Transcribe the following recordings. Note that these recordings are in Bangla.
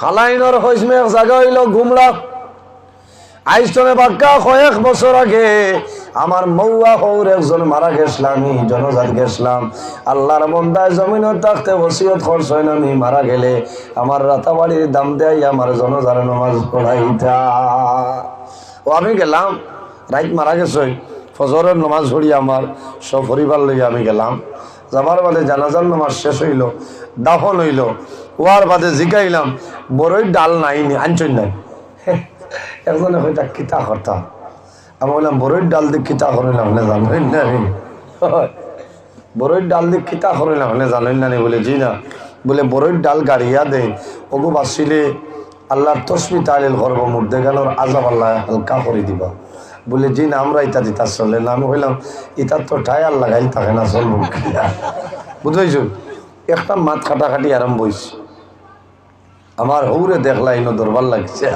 খালাইনর হইসমে জায়গা হইল গুমরা আইসনে বাক্কা কয়েক বছর আগে আমার মৌয়া হৌর একজন মারা গেছিলাম জনজাত গেছিলাম। আল্লাহর বন্দায় জমিনত থাকতে বসিয়ত খরচ হয় না আমি মারা গেলে। আমার রাতাবাড়ির দাম দেয় আমার জনজার নমাজ পড়াইতা ও আমি গেলাম রাইত মারা গেছে ফজরের নমাজ পড়ি আমার সব পরিবার লইয়া আমি গেলাম। যাবার বাদে জানাজার নমাজ শেষ হইল, দাফন হইল। ওয়ার বাদে জিগাইলাম বড়ই ডাল নাই নি, আনছই নাই। একজনে হয়তো কিতা করতাম আমি বললাম, বড়ই ডাল দিয়ে কিতা করিলাম না জানেন না বড়ই ডাল দিয়ে কিতা করিলাম না জানেন না বলে, জি না। বলে, বড়ই ডাল গাড়িয়া দে। ওগো বাসিলে আল্লাহর তসমি তালিল করব মুর্দে গেল আজাব আল্লাহ হালকা করে দিবা। বলে, জি না, আমরা ইতা দিতা চলে। না, আমি বললাম ইতার তো টায়ার লাগাই থাকে না, চলবো বুঝাইছো? একটা মাত কাটাকাটি আরম্ভ হয়েছে আমার হৌরে দেখলা ইনো দরবার লাগছে।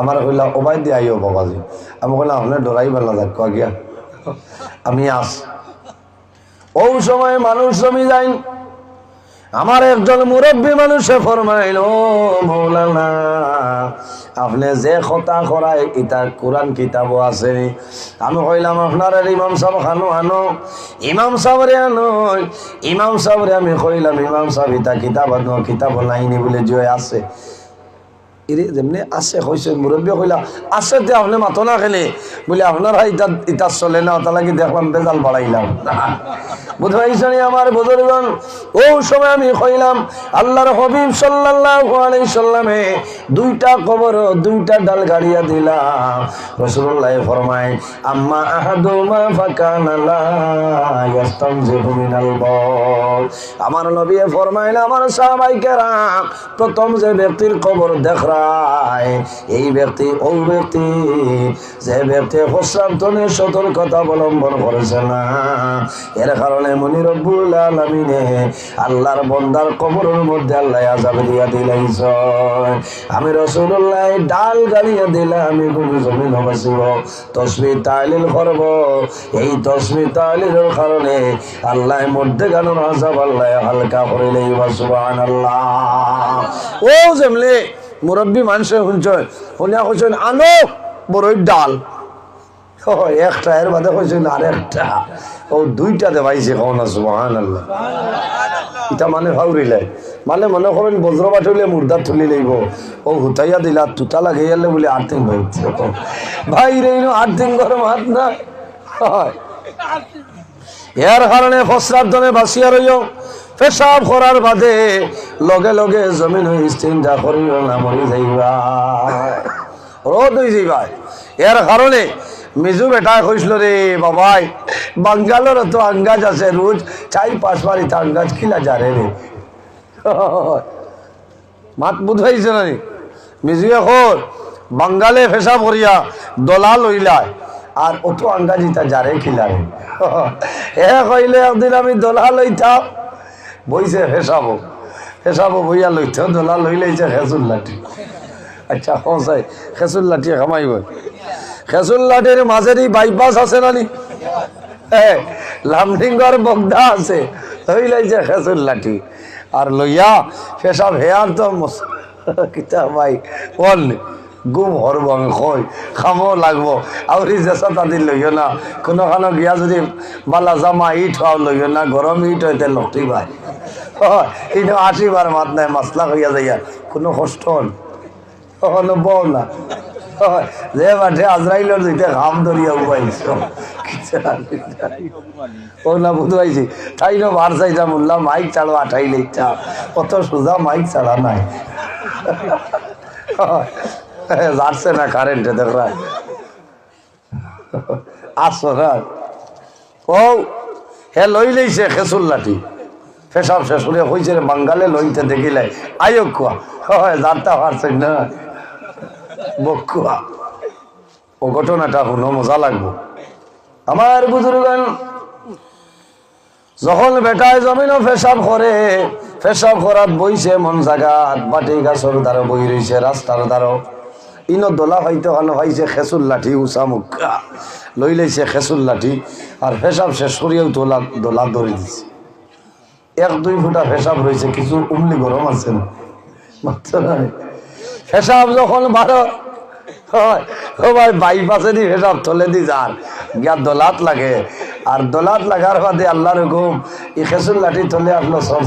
আমার কইলা ওবাই দিয়ে আইও বাবাজি। আমি কইলাম, আপনার ডরাই বেলা যাক গিয়া। আমি আস। ও সময় মানুষ জমি যাই আমার একজন মুরব্বী মানুষে ফরমাইল, "ও মৌলানা, আপনি যে কথা করায় ইতা কোরআন কিতাবও আছে আমি কইলাম, আপনার ইমাম সাহেব খানো আনো ইমাম সাহরে আনো ইমাম সাহরে আমি কইলাম, ইমাম সাহেব ইতা কিতাব আনো কিতাব নাইনি বলে জয় আছে। এরে যেমনি আছে কইছে মুরব্বী কইলা, আছে তে আপনি মাতো না খেলে। বলে আপনার ইটা ইটা চলে না ওটা লাগি দেখলাম বেজাল বাড়াইলাম বুধবাইছনি আমার বুজুর্গন ও সময় আমি কইলাম আল্লাহর হবিব সাল্লাল্লাহু আলাইহি সাল্লামে দুইটা কবর দুইটা ডাল গাড়িয়া দিলাম রাসূলুল্লাহ ফরমায় আম্মা আহাদুমা ফাকানা লা ইয়াস্তানজিহু মিনাল আমার নবী ফরমাইল আমার সাহাবাই কেরাম, প্রথম যে ব্যক্তির কবর দেখরায় এই ব্যক্তি, ওই ব্যক্তি যে ব্যক্তি প্রশ্রান্তনের সতর্কতা অবলম্বন করেছে না। এর কারণে মনি রব্বুল আলমিনে আল্লাহর বন্দার কবরের মধ্যে আল্লাহ আজাব দিয়া দিলাইছ। আমি রসুল্লাহ ডাল গালিয়া দিলে আমি কোনো জমি নবাসিব তসমি তাইলিল করব। এই তসমি তাইলিলের কারণে আল্লাহ মধ্যে গান আজাব আল্লাহ হালকা করে লইবা সুবান আল্লাহ ও যেমলে মুরব্বী মানুষে শুনছেন শুনিয়া কইছেন, আনো বড়ই ডাল। ও একটা এর বাদে কইছেন আর একটা ও দুইটা দেবাইছে কখন না সুবাহান আল্লাহ ইটা মানে ভাউরিলে। মানে মনে করেন বজ্র বাঠলে মুর্দার তুলি লইব। ও হুতাইয়া দিলা, তুতা লাগাই গেলে বলে আর্থিং হয়েছে ভাই রে আর্থিং গরম হাত না। হয়। এর কারণে ফসরার দনে বাঁচিয়া রইও। পেশাব করার বাদে লগে লগে জমিন এর কারণে মিজু বেটা কইছিল রে, বাবাই, বাঙ্গালোর তো আঙ্গাজ আছে রোজ চাই পাঁচ বাড়ি তা আঙ্গাজ খিলা যা রে। মাত বুঝাইছে না নি মিজুয়ে খোর বাঙ্গালে ফেসা ভরিয়া দলা লইলায় আর অত আঙ্গাজি তা যারে খিলারে এ কইলে একদিন আমি দলা লইতাম বইছে ফেসাবো ফেসাবো বইয়া লইতে দলা লই লইছে খেসুর লাঠি। আচ্ছা হসাই খেসুর লাঠি খামাইব। খেসুর লাঠির মাঝেরই বাইপাস আছে নানি হ্যাঁ লামডিঙ্গর বগদা আছে। হই লাইছে খেসুর লাঠি। আর লইয়া ফেসাব হেয়ার তো কিতা ভাই বল গুম হরব আমি কই খামো লাগবো। আউরি জেসা তাদের লইও না। কোনোখানো গিয়া যদি বালা জামা ইট হওয়া লইও না গরম ইট হইতে লটি ভাই হয় আশিবার মাত নাই মাসলা হইয়া যাইয়া কোনো কষ্ট হল? কখনো না। যে মাঠে আজরাইলের দিতে ঘাম ধরিয়া উবাইছ ও না বুঝবাইছি তাই না বার চাইটা বললাম মাইক চালো আঠাই লেখা কত সোজা মাইক চালা নাই। যাচ্ছে না কারেন্টে দেখরা আসো না ও, হে লই লইছে খেসুর লাঠি। ফেসাব শেষুরে হয়েছে রে, বাঙ্গালে লইতে দেখিলে। আয়ো কুয়া। হয় যারটা পারছে না। বকুয়া ও ঘটনাটা শুনো, মজা লাগবো। আমার বুজুর্গান যখন বেটায় জমিনও পেশাব করে পেশাব করাত বইছে মন জাগাত, বাটি গাছর দ্বারা বই রইছে রাস্তার দ্বারা ইনো দোলা হয়তো কানো পাইছে খেসুর লাঠি উষা মুখা। লই লাইছে খেসুর লাঠি আর পেশাব শেষ করিয়াও দোলা দোলা ধরে দিছে। এক, দুই ফুটা পেশাব রয়েছে কিছু উমলি গরম আছে না? হেসাব যখন ভালো ভাই বাইপাসে দি হেসাব তলে যান। গিয়া দোলাত লাগে। আর দোলাত লাগার বাদে আল্লাহর হুকুম ই খেসুল লাঠি তলে আসলো সর